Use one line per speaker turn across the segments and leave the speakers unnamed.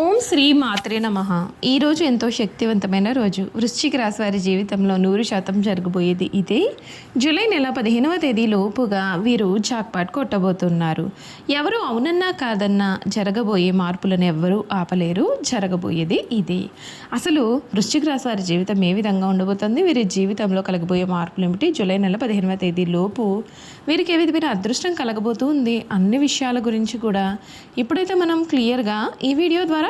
ఓం శ్రీ మాత్రే నమ. ఈరోజు ఎంతో శక్తివంతమైన రోజు. వృశ్చిక రాశి వారి జీవితంలో నూరు శాతం జరగబోయేది ఇదే. జూలై నెల పదిహేనవ తేదీ లోపుగా వీరు జాక్పాట్ కొట్టబోతున్నారు. ఎవరు అవునన్నా కాదన్నా జరగబోయే మార్పులను ఎవ్వరూ ఆపలేరు. జరగబోయేది ఇదే. అసలు వృశ్చిక రాశి వారి జీవితం ఏ విధంగా ఉండబోతుంది? వీరి జీవితంలో కలగబోయే మార్పులు ఏమిటి జూలై నెల పదిహేనవ తేదీ లోపు వీరికి ఏ విధమైన అదృష్టం కలగబోతుంది అన్ని విషయాల గురించి కూడా ఇప్పుడైతే మనం క్లియర్గా ఈ వీడియో ద్వారా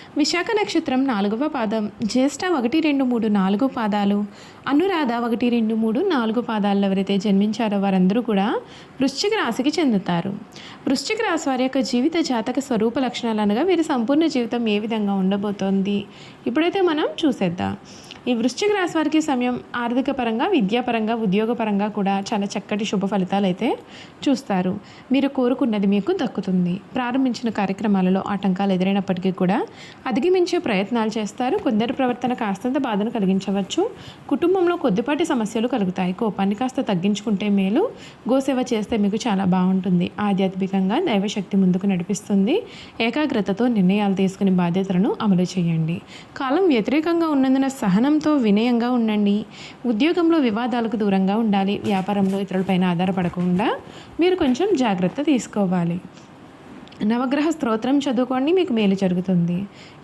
విశాఖ నక్షత్రం నాలుగవ పాదం జ్యేష్ఠ ఒకటి రెండు మూడు నాలుగు పాదాలు అనురాధ ఒకటి రెండు మూడు నాలుగు పాదాలు ఎవరైతే జన్మించారో వారందరూ కూడా వృశ్చిక రాశికి చెందుతారు. వృశ్చిక రాశి వారి యొక్క జీవిత జాతక స్వరూప లక్షణాలు అనగా వీరి సంపూర్ణ జీవితం ఏ విధంగా ఉండబోతోంది? ఇప్పుడైతే మనం చూసేద్దాం. ఈ వృశ్చిక రాశి వారికి సమయం ఆర్థిక పరంగా విద్యాపరంగా ఉద్యోగపరంగా కూడా చాలా చక్కటి శుభ ఫలితాలు అయితే చూస్తారు. మీరు కోరుకున్నది మీకు దక్కుతుంది. ప్రారంభించిన కార్యక్రమాలలో ఆటంకాలు ఎదురైనప్పటికీ కూడా అధిగమించే ప్రయత్నాలు చేస్తారు. కొందరి ప్రవర్తన కాస్తంత బాధను కలిగించవచ్చు. కుటుంబంలో కొద్దిపాటి సమస్యలు కలుగుతాయి. కోపాన్ని కాస్త తగ్గించుకుంటే మేలు. గోసేవ చేస్తే మీకు చాలా బాగుంటుంది. ఆధ్యాత్మికంగా దైవశక్తి ముందుకు నడిపిస్తుంది. ఏకాగ్రతతో నిర్ణయాలు తీసుకునే బాధ్యతలను అమలు చేయండి. కాలం వ్యతిరేకంగా ఉన్నందున సహనం సహనంతో వినయంగా ఉండండి. ఉద్యోగంలో వివాదాలకు దూరంగా ఉండాలి. వ్యాపారంలో ఇతరులపైన ఆధారపడకుండా మీరు కొంచెం జాగ్రత్త తీసుకోవాలి. నవగ్రహ స్తోత్రం చదువుకోండి మీకు మేలు జరుగుతుంది.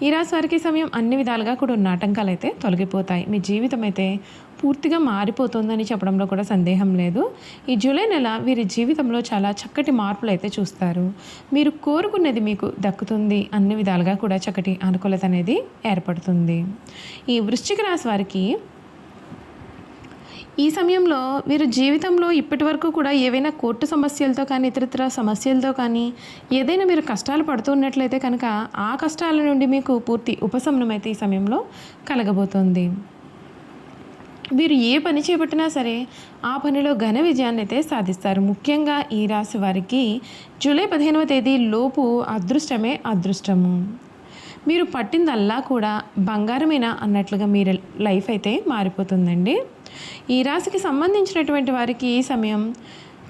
ఈ రాశి వారికి సమయం అన్ని విధాలుగా కూడా ఉన్న ఆటంకాలు అయితే తొలగిపోతాయి. మీ జీవితం అయితే పూర్తిగా మారిపోతుందని చెప్పడంలో కూడా సందేహం లేదు. ఈ జూలై నెల వీరి జీవితంలో చాలా చక్కటి మార్పులు అయితే చూస్తారు. మీరు కోరుకున్నది మీకు దక్కుతుంది అన్ని విధాలుగా కూడా చక్కటి అనుకూలత అనేది ఏర్పడుతుంది. ఈ వృశ్చిక రాశి వారికి ఈ సమయంలో వీరు జీవితంలో ఇప్పటి వరకు కూడా ఏవైనా కోర్టు సమస్యలతో కానీ ఇతరత్ర సమస్యలతో కానీ ఏదైనా మీరు కష్టాలు పడుతున్నట్లయితే కనుక ఆ కష్టాల నుండి మీకు పూర్తి ఉపశమనం అయితే ఈ సమయంలో కలగబోతోంది. వీరు ఏ పని చేపట్టినా సరే ఆ పనిలో ఘన విజయాన్ని అయితే సాధిస్తారు. ముఖ్యంగా ఈ రాశి వారికి జూలై పదిహేనవ తేదీ లోపు అదృష్టమే అదృష్టము. మీరు పట్టిందల్లా కూడా బంగారమేనా అన్నట్లుగా మీరు లైఫ్ అయితే మారిపోతుందండి. ఈ రాశికి సంబంధించినటువంటి వారికి ఈ సమయం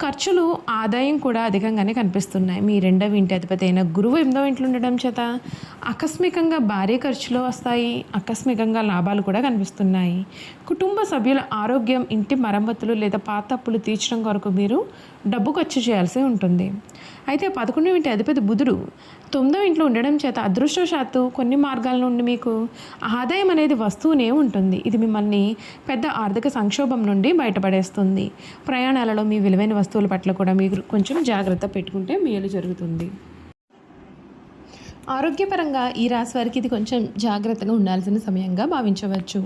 ఖర్చులు ఆదాయం కూడా అధికంగానే కనిపిస్తున్నాయి. మీ రెండవ ఇంటి అధిపతి అయిన గురువు ఎనిమిదవ ఇంట్లో ఉండడం చేత ఆకస్మికంగా భారీ ఖర్చులు వస్తాయి ఆకస్మికంగా లాభాలు కూడా కనిపిస్తున్నాయి. కుటుంబ సభ్యుల ఆరోగ్యం ఇంటి మరమ్మతులు లేదా పాత అప్పులు తీర్చడం కొరకు మీరు డబ్బు ఖర్చు చేయాల్సి ఉంటుంది. అయితే పదకొండవ ఇంటి అధిపతి బుధుడు తొమ్మిదో ఇంట్లో ఉండడం చేత అదృష్టవశాత్తు కొన్ని మార్గాల నుండి మీకు ఆదాయం అనేది వస్తూనే ఉంటుంది. ఇది మిమ్మల్ని పెద్ద ఆర్థిక సంక్షోభం నుండి బయటపడేస్తుంది. ప్రయాణాలలో మీ విలువైన వస్తువుల పట్ల కూడా మీరు కొంచెం జాగ్రత్త పెట్టుకుంటే మేలు జరుగుతుంది. ఆరోగ్యపరంగా ఈ రాశి వారికి ఇది కొంచెం జాగ్రత్తగా ఉండాల్సిన సమయంగా భావించవచ్చు.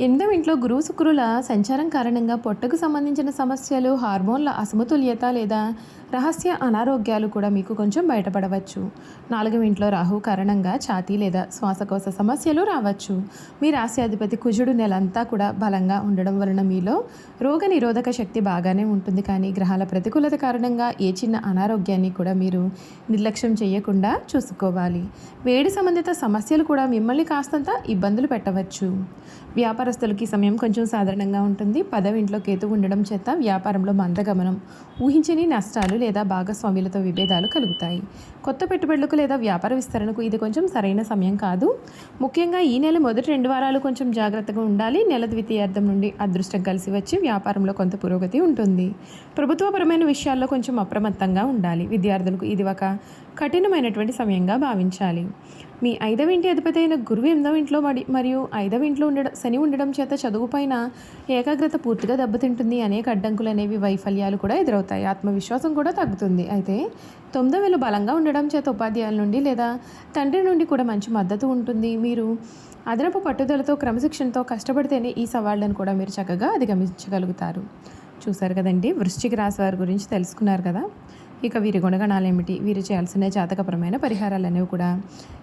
ఎనిమిదవ ఇంట్లో గురువు శుక్రుల సంచారం కారణంగా పొట్టకు సంబంధించిన సమస్యలు హార్మోన్ల అసమతుల్యత లేదా రహస్య అనారోగ్యాలు కూడా మీకు కొంచెం బయటపడవచ్చు. నాలుగవ ఇంట్లో రాహు కారణంగా ఛాతీ లేదా శ్వాసకోశ సమస్యలు రావచ్చు. మీ రాశ్యాధిపతి కుజుడు నెలంతా కూడా బలంగా ఉండడం వలన మీలో రోగ నిరోధక శక్తి బాగానే ఉంటుంది. కానీ గ్రహాల ప్రతికూలత కారణంగా ఏ చిన్న అనారోగ్యాన్ని కూడా మీరు నిర్లక్ష్యం చేయకుండా చూసుకోవాలి. వేడి సంబంధిత సమస్యలు కూడా మిమ్మల్ని కాస్తంత ఇబ్బందులు పెట్టవచ్చు. వ్యాపార వ్యాపారస్తులకి సమయం కొంచెం సాధారణంగా ఉంటుంది. పదవి ఇంట్లో కేతు ఉండడం చేత వ్యాపారంలో మందగమనం ఊహించని నష్టాలు లేదా భాగస్వామ్యులతో విభేదాలు కలుగుతాయి. కొత్త పెట్టుబడులకు లేదా వ్యాపార విస్తరణకు ఇది కొంచెం సరైన సమయం కాదు. ముఖ్యంగా ఈ నెల మొదటి రెండు వారాలు కొంచెం జాగ్రత్తగా ఉండాలి. నెల ద్వితీయార్థం నుండి అదృష్టం కలిసి వచ్చి వ్యాపారంలో కొంత పురోగతి ఉంటుంది. ప్రభుత్వపరమైన విషయాల్లో కొంచెం అప్రమత్తంగా ఉండాలి. విద్యార్థులకు ఇది ఒక కఠినమైనటువంటి సమయంగా భావించాలి. మీ ఐదవ ఇంటి అధిపతి అయిన గురువు ఎనిమిదవ ఇంట్లో మరి మరియు ఐదవ ఇంట్లో ఉండడం శని ఉండడం చేత చదువుపైన ఏకాగ్రత పూర్తిగా దెబ్బతింటుంది. అనేక అడ్డంకులు అనేవి వైఫల్యాలు కూడా ఎదురవుతాయి. ఆత్మవిశ్వాసం కూడా తగ్గుతుంది. అయితే తొమ్మిదవ వేలు బలంగా ఉండడం చేత ఉపాధ్యాయుల నుండి లేదా తండ్రి నుండి కూడా మంచి మద్దతు ఉంటుంది. మీరు అదనపు పట్టుదలతో క్రమశిక్షణతో కష్టపడితేనే ఈ సవాళ్ళను కూడా మీరు చక్కగా అధిగమించగలుగుతారు. చూశారు కదండి? వృశ్చిక రాశి వారి గురించి తెలుసుకున్నారు కదా? ఇక వీరి గుణగణాలు ఏమిటి వీరు చేయాల్సిన జాతకపరమైన పరిహారాలు అనేవి కూడా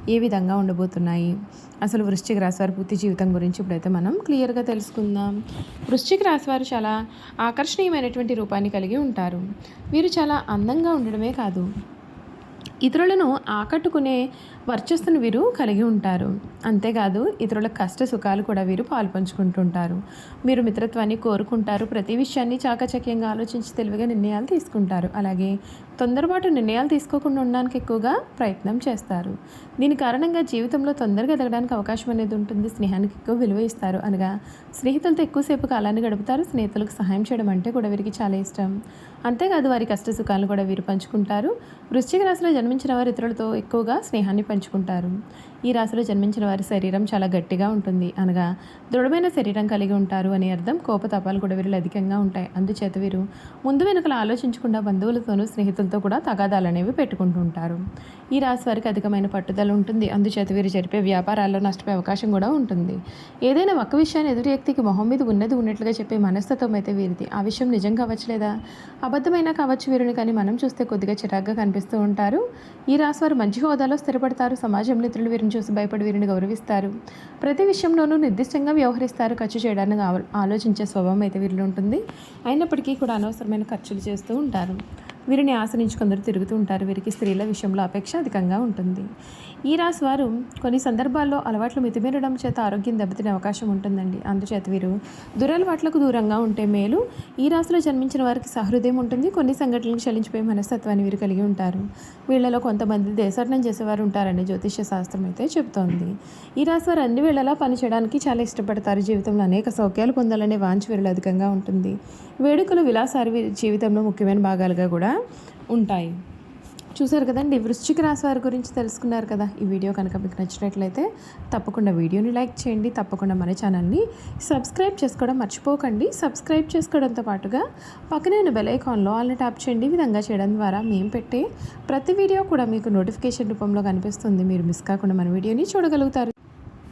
ఏ విధంగా ఉండబోతున్నాయి? అసలు వృశ్చిక రాశి వారి పూర్తి జీవితం గురించి ఇప్పుడైతే మనం క్లియర్గా తెలుసుకుందాం. వృశ్చిక రాశి వారు చాలా ఆకర్షణీయమైనటువంటి రూపాన్ని కలిగి ఉంటారు. వీరు చాలా అందంగా ఉండడమే కాదు. ఇతరులను ఆకట్టుకునే వర్చస్సును వీరు కలిగి ఉంటారు. అంతేకాదు ఇతరుల కష్ట సుఖాలు కూడా వీరు పాల్పంచుకుంటుంటారు. మీరు మిత్రత్వాన్ని కోరుకుంటారు ప్రతి విషయాన్ని చాకచక్యంగా ఆలోచించి తెలివిగా నిర్ణయాలు తీసుకుంటారు. అలాగే తొందరపాటు నిర్ణయాలు తీసుకోకుండా ఉండడానికి ఎక్కువగా ప్రయత్నం చేస్తారు. దీని కారణంగా జీవితంలో తొందరగా ఎదగడానికి అవకాశం అనేది ఉంటుంది స్నేహానికి ఎక్కువ విలువ ఇస్తారు. అనగా స్నేహితులతో ఎక్కువసేపు కాలాన్ని గడుపుతారు స్నేహితులకు సహాయం చేయడం అంటే కూడా వీరికి చాలా ఇష్టం. అంతేకాదు వారి కష్ట సుఖాలు కూడా వీరు పంచుకుంటారు. వృశ్చిక రాశిలో జన్మించిన వారు ఇతరులతో ఎక్కువగా స్నేహాన్ని పంచుకుంటారు. ఈ రాశిలో జన్మించిన వారి శరీరం చాలా గట్టిగా ఉంటుంది. అనగా దృఢమైన శరీరం కలిగి ఉంటారు అని అర్థం కోపతాపాలు కూడా వీరిలో అధికంగా ఉంటాయి. అందుచేత వీరు ముందు వెనుకలు ఆలోచించకుండా బంధువులతోనూ స్నేహితులతో కూడా తగాదాలు అనేవి పెట్టుకుంటూ ఉంటారు. ఈ రాశి వారికి అధికమైన పట్టుదల ఉంటుంది. అందుచేత వీరు జరిపే వ్యాపారాల్లో నష్టపోయే అవకాశం కూడా ఉంటుంది. ఏదైనా ఒక్క విషయాన్ని ఎదుటి వ్యక్తికి మొహం మీద ఉన్నది ఉన్నట్లుగా చెప్పే మనస్తత్వం అయితే వీరిది ఆ విషయం నిజం కావచ్చు లేదా అబద్ధమైనా కావచ్చు వీరిని కానీ మనం చూస్తే కొద్దిగా చిరాగ్గా కనిపిస్తూ ఉంటారు. ఈ రాశి వారు మంచి హోదాలో స్థిరపడతారు. సమాజంలో మిత్రులు వీరిని చూసి భయపడి వీరిని గౌరవిస్తారు. ప్రతి విషయంలోనూ నిర్దిష్టంగా వ్యవహరిస్తారు. ఖర్చు చేయడానికి ఆలోచించే స్వభావం అయితే వీరిలో ఉంటుంది. అయినప్పటికీ కూడా అనవసరమైన ఖర్చులు చేస్తూ ఉంటారు. వీరిని ఆశ్రయించి కొందరు తిరుగుతూ ఉంటారు. వీరికి స్త్రీల విషయంలో అపేక్ష అధికంగా ఉంటుంది. ఈ రాశి వారు కొన్ని సందర్భాల్లో అలవాట్లు మితిమీరడం చేత ఆరోగ్యం దెబ్బతినే అవకాశం ఉంటుందండి. అందుచేత వీరు దురలవాట్లకు దూరంగా ఉంటే మేలు. ఈ రాశిలో జన్మించిన వారికి సహృదయం ఉంటుంది. కొన్ని సంఘటనలకు చలించిపోయే మనస్తత్వాన్ని వీరు కలిగి ఉంటారు. వీళ్ళలో కొంతమంది దేశాటనం చేసేవారు ఉంటారని జ్యోతిష్య శాస్త్రం అయితే చెబుతోంది. ఈ రాశి వారు అన్ని వేళలా పని చేయడానికి చాలా ఇష్టపడతారు. జీవితంలో అనేక సౌఖ్యాలు పొందాలనే వాంఛ వీరిలో అధికంగా ఉంటుంది. వేడుకలు విలాసారి జీవితంలో ముఖ్యమైన భాగాలుగా కూడా ఉంటాయి. చూసారు కదండి వృశ్చిక రాశి వారి గురించి తెలుసుకున్నారు కదా. ఈ వీడియో కనుక మీకు నచ్చినట్లయితే తప్పకుండా వీడియోని లైక్ చేయండి తప్పకుండా మన ఛానల్ని సబ్స్క్రైబ్ చేసుకోవడం మర్చిపోకండి. సబ్స్క్రైబ్ చేసుకోవడంతో పాటుగా పక్కనే ఉన్న బెల్ ఐకాన్లో ఆల్ని ట్యాప్ చేయండి. ఈ విధంగా చేయడం ద్వారా మేము పెట్టే ప్రతి వీడియో కూడా మీకు నోటిఫికేషన్ రూపంలో కనిపిస్తుంది. మీరు మిస్ కాకుండా మన వీడియోని చూడగలుగుతారు.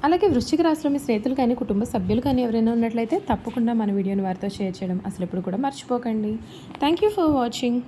అలాగే వృశ్చిక రాశిలో మీ స్నేహితులు కానీ కుటుంబ సభ్యులు కానీ ఎవరైనా ఉన్నట్లయితే తప్పకుండా మన వీడియోని వారితో షేర్ చేయడం అసలు ఎప్పుడు కూడా మర్చిపోకండి. Thank you for watching.